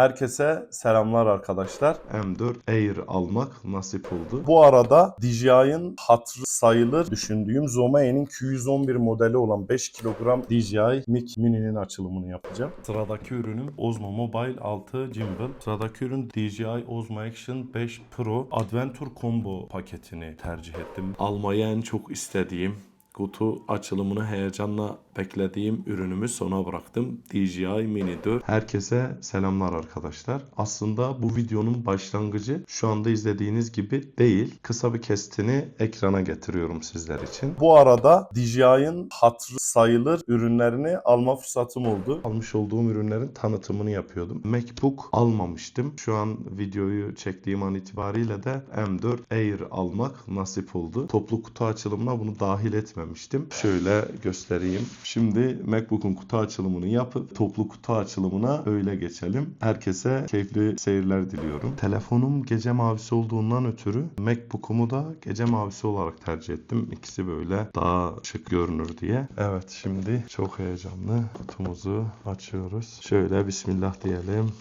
Herkese selamlar arkadaşlar. M4 Air almak nasip oldu. Bu arada DJI'ın hatırı sayılır düşündüğüm Zomae'nin Q111 modeli olan 5 kilogram DJI Mic Mini'nin açılımını yapacağım. Sıradaki ürünüm Osmo Mobile 6 Gimbal. Sıradaki ürün DJI Osmo Action 5 Pro Adventure Combo paketini tercih ettim. Almayı en çok istediğim, kutu açılımını heyecanla beklediğim ürünümü sona bıraktım. DJI Mini 4. Herkese selamlar arkadaşlar. Aslında bu videonun başlangıcı şu anda izlediğiniz gibi değil. Kısa bir kestini ekrana getiriyorum sizler için. Bu arada DJI'ın hatırı sayılır ürünlerini alma fırsatım oldu. Almış olduğum ürünlerin tanıtımını yapıyordum. MacBook almamıştım. Şu an videoyu çektiğim an itibariyle de M4 Air almak nasip oldu. Toplu kutu açılımına bunu dahil etmemiştim. Şöyle göstereyim. Şimdi MacBook'un kutu açılımını yapıp toplu kutu açılımına öyle geçelim. Herkese keyifli seyirler diliyorum. Telefonum gece mavisi olduğundan ötürü MacBook'umu da gece mavisi olarak tercih ettim. İkisi böyle daha şık görünür diye. Evet şimdi çok heyecanlı kutumuzu açıyoruz. Şöyle bismillah diyelim.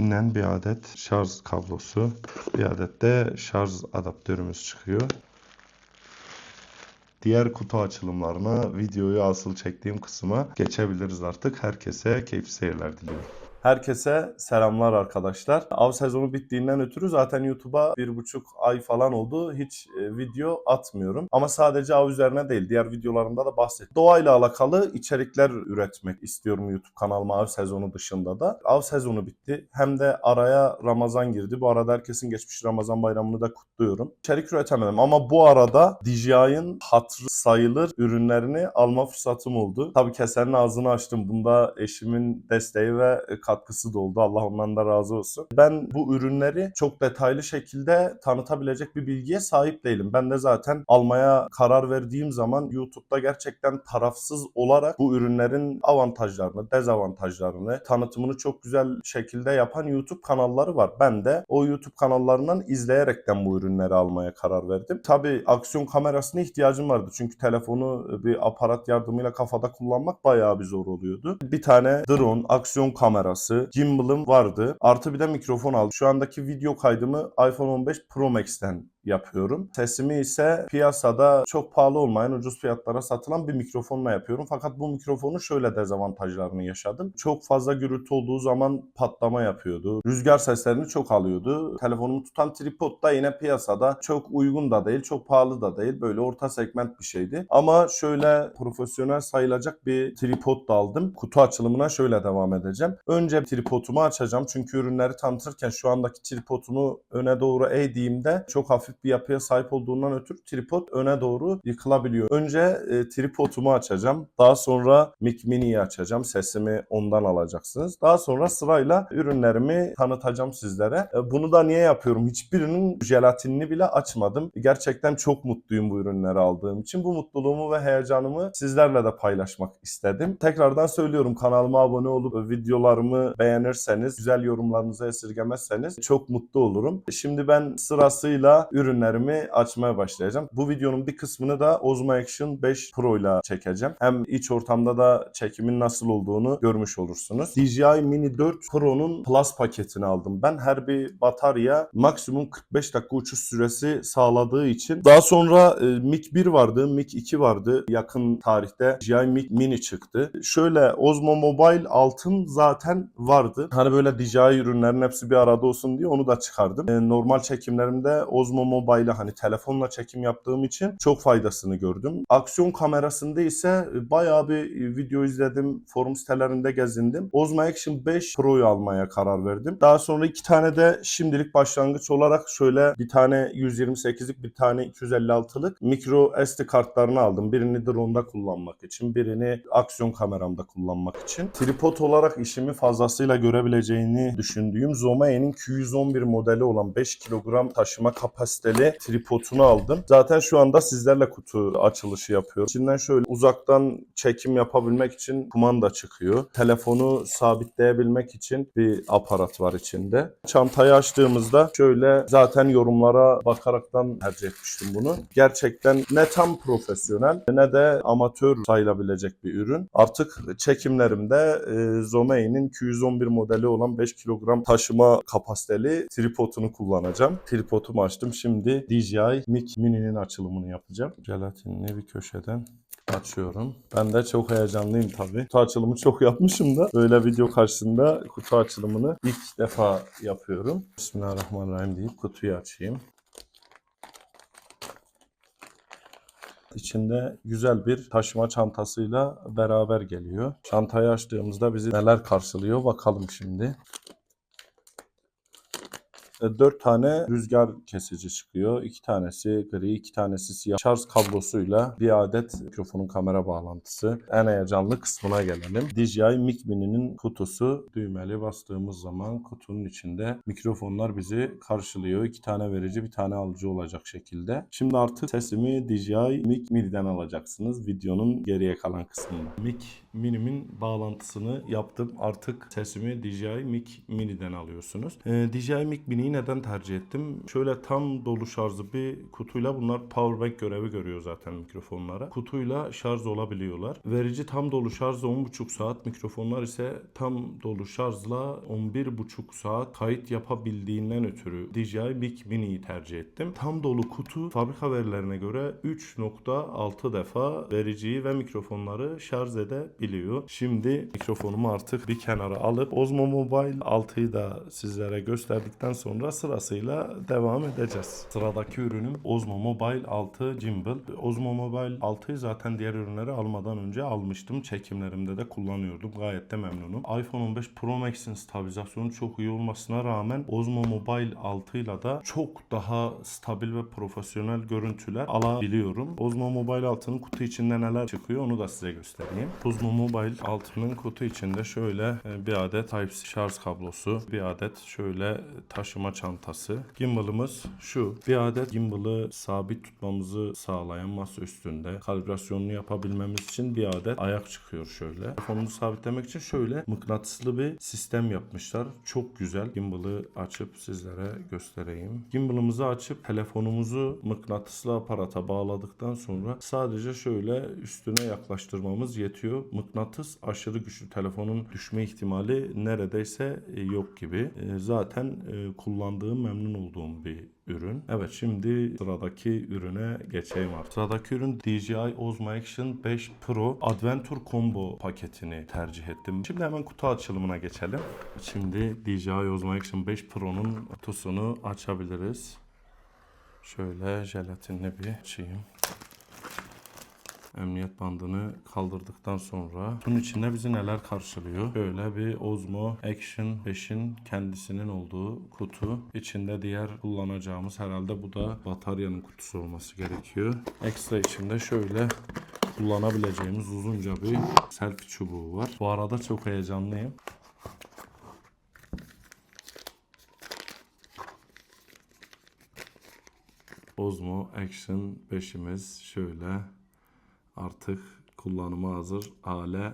İçinden bir adet şarj kablosu, bir adet de şarj adaptörümüz çıkıyor. Diğer kutu açılımlarına videoyu asıl çektiğim kısma geçebiliriz artık. Herkese keyifli seyirler diliyorum. Herkese selamlar arkadaşlar. Av sezonu bittiğinden ötürü zaten YouTube'a bir buçuk ay falan oldu. Hiç e, video atmıyorum. Ama sadece av üzerine değil. Diğer videolarımda da bahsettim. Doğayla alakalı içerikler üretmek istiyorum YouTube kanalıma av sezonu dışında da. Av sezonu bitti. Hem de araya Ramazan girdi. Bu arada herkesin geçmiş Ramazan bayramını da kutluyorum. İçerik üretemedim ama bu arada DJI'ın hatırı sayılır ürünlerini alma fırsatım oldu. Tabii kesenin ağzını açtım. Bunda eşimin desteği ve katkısı da oldu. Allah ondan da razı olsun. Ben bu ürünleri çok detaylı şekilde tanıtabilecek bir bilgiye sahip değilim. Ben de zaten almaya karar verdiğim zaman YouTube'da gerçekten tarafsız olarak bu ürünlerin avantajlarını, dezavantajlarını, tanıtımını çok güzel şekilde yapan YouTube kanalları var. Ben de o YouTube kanallarından izleyerekten bu ürünleri almaya karar verdim. Tabii aksiyon kamerasına ihtiyacım vardı. Çünkü telefonu bir aparat yardımıyla kafada kullanmak bayağı bir zor oluyordu. Bir tane drone, aksiyon kamerası, gimbal'ım vardı. Artı bir de mikrofon aldım. Şu andaki video kaydımı iPhone 15 Pro Max'ten yapıyorum. Sesimi ise piyasada çok pahalı olmayan ucuz fiyatlara satılan bir mikrofonla yapıyorum. Fakat bu mikrofonu şöyle dezavantajlarını yaşadım. Çok fazla gürültü olduğu zaman patlama yapıyordu. Rüzgar seslerini çok alıyordu. Telefonumu tutan tripod da yine piyasada çok uygun da değil, çok pahalı da değil. Böyle orta segment bir şeydi. Ama şöyle profesyonel sayılacak bir tripod da aldım. Kutu açılımına şöyle devam edeceğim. Önce tripodumu açacağım. Çünkü ürünleri tanıtırken şu andaki tripodumu öne doğru eğdiğimde çok hafif bir yapıya sahip olduğundan ötürü tripod öne doğru yıkılabiliyor. Önce e, tripodumu açacağım. Daha sonra Mic Mini'yi açacağım. Sesimi ondan alacaksınız. Daha sonra sırayla ürünlerimi tanıtacağım sizlere. E, bunu da niye yapıyorum? Hiçbirinin jelatinini bile açmadım. Gerçekten çok mutluyum bu ürünleri aldığım için. Bu mutluluğumu ve heyecanımı sizlerle de paylaşmak istedim. Tekrardan söylüyorum kanalıma abone olup videolarımı beğenirseniz, güzel yorumlarınızı esirgemezseniz çok mutlu olurum. Şimdi ben sırasıyla ürünlerimi açmaya başlayacağım. Bu videonun bir kısmını da Osmo Action 5 Pro ile çekeceğim. Hem iç ortamda da çekimin nasıl olduğunu görmüş olursunuz. DJI Mini 4 Pro'nun Plus paketini aldım. Ben her bir batarya maksimum 45 dakika uçuş süresi sağladığı için. Daha sonra e, Mic 1 vardı, Mic 2 vardı. Yakın tarihte DJI Mic Mini çıktı. Şöyle Osmo Mobile altın zaten vardı. Hani böyle DJI ürünlerin hepsi bir arada olsun diye onu da çıkardım. E, normal çekimlerimde Osmo Mobile'a hani telefonla çekim yaptığım için çok faydasını gördüm. Aksiyon kamerasında ise e, bayağı bir e, video izledim. Forum sitelerinde gezindim. Osmo Action 5 Pro'yu almaya karar verdim. Daha sonra iki tane de şimdilik başlangıç olarak şöyle bir tane 128'lik bir tane 256'lık micro SD kartlarını aldım. Birini drone'da kullanmak için, birini aksiyon kameramda kullanmak için. Tripod olarak işimi fazlasıyla görebileceğini düşündüğüm Zomae'nin Q111 modeli olan 5 kilogram taşıma kapasitesi kapasiteli tripodunu aldım. Zaten şu anda sizlerle kutu açılışı yapıyorum. İçinden şöyle uzaktan çekim yapabilmek için kumanda çıkıyor. Telefonu sabitleyebilmek için bir aparat var içinde. Çantayı açtığımızda şöyle zaten yorumlara bakaraktan tercih etmiştim bunu. Gerçekten ne tam profesyonel ne de amatör sayılabilecek bir ürün. Artık çekimlerimde e, Zomei'nin Q111 modeli olan 5 kilogram taşıma kapasiteli tripodunu kullanacağım. Tripodumu açtım. Şimdi DJI Mic Mini'nin açılımını yapacağım. Jelatinli bir köşeden açıyorum. Ben de çok heyecanlıyım tabii. Kutu açılımı çok yapmışım da böyle video karşısında kutu açılımını ilk defa yapıyorum. Bismillahirrahmanirrahim deyip kutuyu açayım. İçinde güzel bir taşıma çantasıyla beraber geliyor. Çantayı açtığımızda bizi neler karşılıyor bakalım şimdi. 4 tane rüzgar kesici çıkıyor. 2 tanesi gri, 2 tanesi siyah. Şarj kablosuyla bir adet mikrofonun kamera bağlantısı. En heyecanlı kısmına gelelim. DJI Mic Mini'nin kutusu. Düğmeli bastığımız zaman kutunun içinde mikrofonlar bizi karşılıyor. 2 tane verici, bir tane alıcı olacak şekilde. Şimdi artık sesimi DJI Mic Mini'den alacaksınız. Videonun geriye kalan kısmında. Mic Mini'min bağlantısını yaptım. Artık sesimi DJI Mic Mini'den alıyorsunuz. Ee, DJI Mic Mini'yi neden tercih ettim? Şöyle tam dolu şarjlı bir kutuyla bunlar powerbank görevi görüyor zaten mikrofonlara. Kutuyla şarj olabiliyorlar. Verici tam dolu şarjla 10,5 saat. Mikrofonlar ise tam dolu şarjla 11,5 saat kayıt yapabildiğinden ötürü DJI Mic Mini'yi tercih ettim. Tam dolu kutu fabrika verilerine göre 3.6 defa vericiyi ve mikrofonları şarj edebiliyor. Şimdi mikrofonumu artık bir kenara alıp Osmo Mobile 6'yı da sizlere gösterdikten sonra sırasıyla devam edeceğiz. Sıradaki ürünüm Osmo Mobile 6 Gimbal. Osmo Mobile 6'yı zaten diğer ürünleri almadan önce almıştım. Çekimlerimde de kullanıyordum. Gayet de memnunum. iPhone 15 Pro Max'in stabilizasyonu çok iyi olmasına rağmen Osmo Mobile 6 ile da çok daha stabil ve profesyonel görüntüler alabiliyorum. Osmo Mobile 6'nın kutu içinde neler çıkıyor onu da size göstereyim. Osmo Mobile 6'nın kutu içinde şöyle e, bir adet Type-C şarj kablosu, bir adet şöyle taşıma çantası. Gimbal'ımız şu. Bir adet gimbal'ı sabit tutmamızı sağlayan masa üstünde kalibrasyonunu yapabilmemiz için bir adet ayak çıkıyor şöyle. Telefonumuzu sabitlemek için şöyle mıknatıslı bir sistem yapmışlar. Çok güzel. Gimbal'ı açıp sizlere göstereyim. Gimbal'ımızı açıp telefonumuzu mıknatıslı aparata bağladıktan sonra sadece şöyle üstüne yaklaştırmamız yetiyor. Mıknatıs aşırı güçlü. Telefonun düşme ihtimali neredeyse yok gibi. E, Zaten e, kullandığım, memnun olduğum bir ürün. Evet şimdi sıradaki ürüne geçeyim artık. Sıradaki ürün DJI Osmo Action 5 Pro Adventure Combo paketini tercih ettim. Şimdi hemen kutu açılımına geçelim. Şimdi DJI Osmo Action 5 Pro'nun kutusunu açabiliriz. Şöyle jelatinli bir açayım. Emniyet bandını kaldırdıktan sonra bunun içinde bizi neler karşılıyor? Böyle bir Osmo Action 5'in kendisinin olduğu kutu. İçinde diğer kullanacağımız herhalde bu da bataryanın kutusu olması gerekiyor. Ekstra içinde şöyle kullanabileceğimiz uzunca bir selfie çubuğu var. Bu arada çok heyecanlıyım. Osmo Action 5'imiz şöyle artık kullanıma hazır hale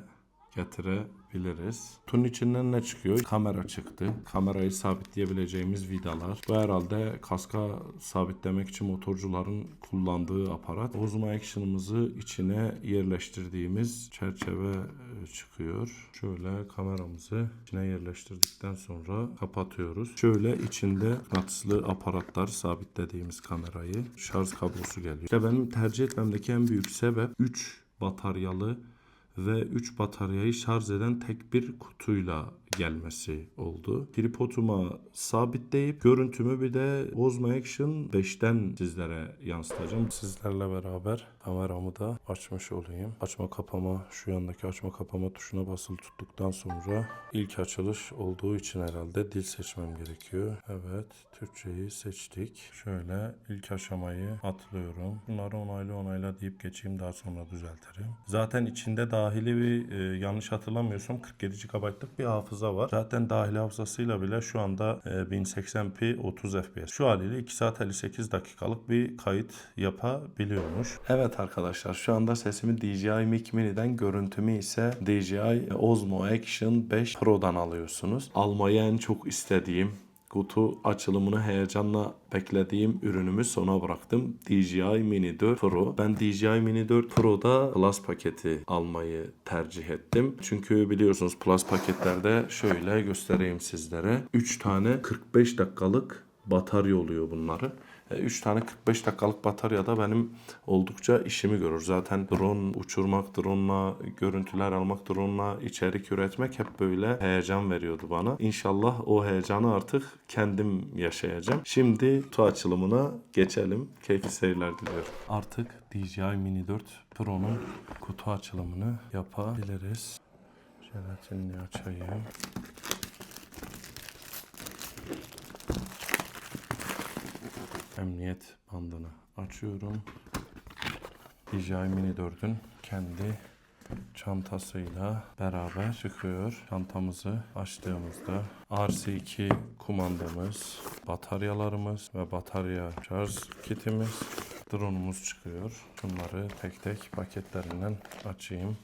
getirebiliriz. Kutunun içinden ne çıkıyor? Kamera çıktı. Kamerayı sabitleyebileceğimiz vidalar. Bu herhalde kaska sabitlemek için motorcuların kullandığı aparat. Osmo Action'ımızı içine yerleştirdiğimiz çerçeve e, çıkıyor. Şöyle kameramızı içine yerleştirdikten sonra kapatıyoruz. Şöyle içinde mıknatıslı aparatlar sabitlediğimiz kamerayı. Şarj kablosu geliyor. İşte benim tercih etmemdeki en büyük sebep 3 bataryalı ve 3 bataryayı şarj eden tek bir kutuyla gelmesi oldu. Tripoduma sabitleyip görüntümü bir de Osmo Action 5'ten sizlere yansıtacağım. Sizlerle beraber kameramı da açmış olayım. Açma kapama şu yandaki açma kapama tuşuna basılı tuttuktan sonra ilk açılış olduğu için herhalde dil seçmem gerekiyor. Evet Türkçeyi seçtik. Şöyle ilk aşamayı atlıyorum. Bunları onaylı onayla deyip geçeyim daha sonra düzeltirim. Zaten içinde dahili bir e, yanlış hatırlamıyorsam 47 GB'lık bir hafıza hafıza var. Zaten dahili hafızasıyla bile şu anda e, 1080p 30 fps. Şu haliyle 2 saat 58 dakikalık bir kayıt yapabiliyormuş. Evet arkadaşlar şu anda sesimi DJI Mic Mini'den görüntümü ise DJI Osmo Action 5 Pro'dan alıyorsunuz. Almayı en çok istediğim kutu açılımını heyecanla beklediğim ürünümü sona bıraktım. DJI Mini 4 Pro. Ben DJI Mini 4 Pro'da Plus paketi almayı tercih ettim. Çünkü biliyorsunuz Plus paketlerde şöyle göstereyim sizlere. 3 tane 45 dakikalık batarya oluyor bunları. 3 tane 45 dakikalık batarya da benim oldukça işimi görür. Zaten drone uçurmak, drone'la görüntüler almak, drone'la içerik üretmek hep böyle heyecan veriyordu bana. İnşallah o heyecanı artık kendim yaşayacağım. Şimdi kutu açılımına geçelim. Keyifli seyirler diliyorum. Artık DJI Mini 4 Pro'nun kutu açılımını yapabiliriz. Jelatinini açayım. Emniyet bandını açıyorum. DJI Mini 4'ün kendi çantasıyla beraber çıkıyor. Çantamızı açtığımızda RC2 kumandamız, bataryalarımız ve batarya şarj kitimiz, drone'umuz çıkıyor. Şunları tek tek paketlerinden açayım.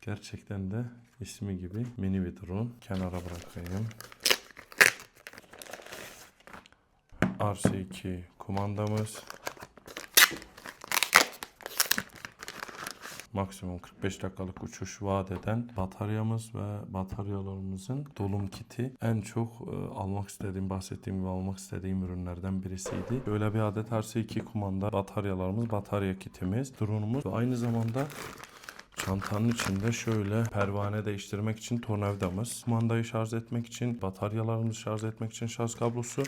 Gerçekten de ismi gibi mini bir drone. Kenara bırakayım. RC2 kumandamız. Maksimum 45 dakikalık uçuş vaat eden bataryamız ve bataryalarımızın dolum kiti en çok e, almak istediğim, bahsettiğim ve almak istediğim ürünlerden birisiydi. Böyle bir adet RC2 kumanda bataryalarımız, batarya kitimiz, drone'umuz ve aynı zamanda Çantanın içinde şöyle pervane değiştirmek için tornavidamız, kumandayı şarj etmek için, bataryalarımızı şarj etmek için şarj kablosu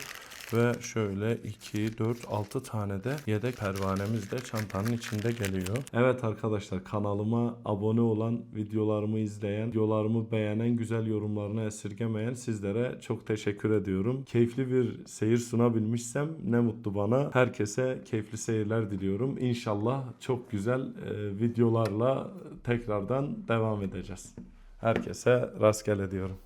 ve şöyle 2, 4, 6 tane de yedek pervanemiz de çantanın içinde geliyor. Evet arkadaşlar kanalıma abone olan, videolarımı izleyen, videolarımı beğenen, güzel yorumlarını esirgemeyen sizlere çok teşekkür ediyorum. Keyifli bir seyir sunabilmişsem ne mutlu bana. Herkese keyifli seyirler diliyorum. İnşallah çok güzel e, videolarla tekrardan devam edeceğiz. Herkese rastgele diyorum.